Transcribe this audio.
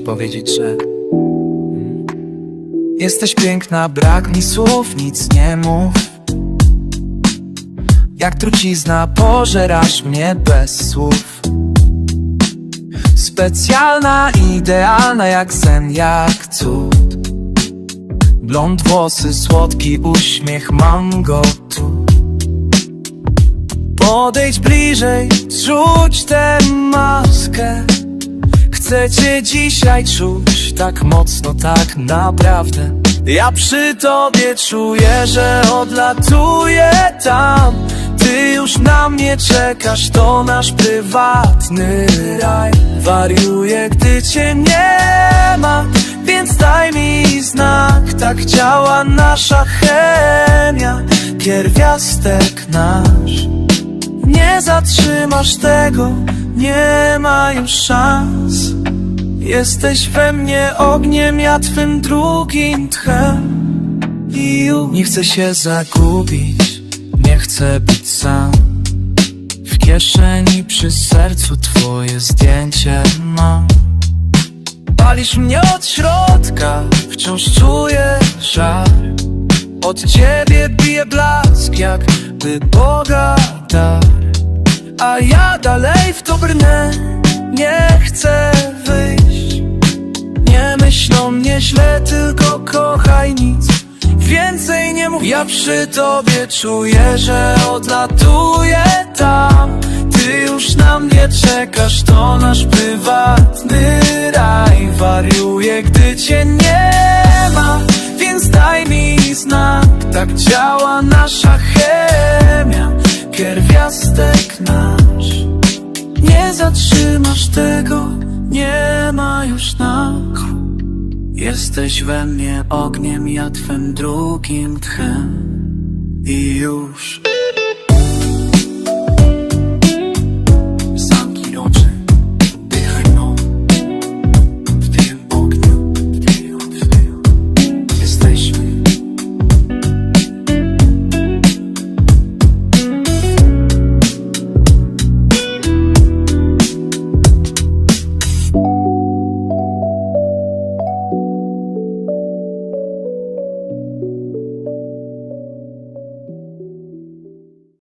powiedzieć, że Jesteś piękna, brak mi słów, nic nie mów. Jak trucizna pożerasz mnie bez słów. Specjalna, idealna jak sen, jak cud. Blond włosy, słodki uśmiech, mango tu. Podejdź bliżej, zrzuć tę maskę Chcę cię dzisiaj czuć tak mocno, tak naprawdę. Ja przy tobie czuję, że odlatuję tam. Ty już na mnie czekasz, to nasz prywatny raj. Wariuję, gdy cię nie ma, więc daj mi znak. Tak działa nasza chemia, pierwiastek nasz. Nie zatrzymasz tego, nie ma już szans. Jesteś we mnie ogniem, ja twym drugim tchem. Nie chcę się zagubić, nie chcę być sam. W kieszeni przy sercu twoje zdjęcie mam Palisz mnie od środka, wciąż czuję żar Od ciebie bije blask, jakby Boga dar mnie źle, tylko kochaj nic. Więcej nie mów. Ja przy tobie czuję, że odlatuję tam. Ty już na mnie czekasz, to nasz prywatny raj. Wariuję, gdy cię nie ma Więc daj mi znak. Tak działa nasza chemia Pierwiastek nasz. Nie zatrzymasz tego Nie ma już nas Jesteś we mnie ogniem, ja twym drugim tchem. I już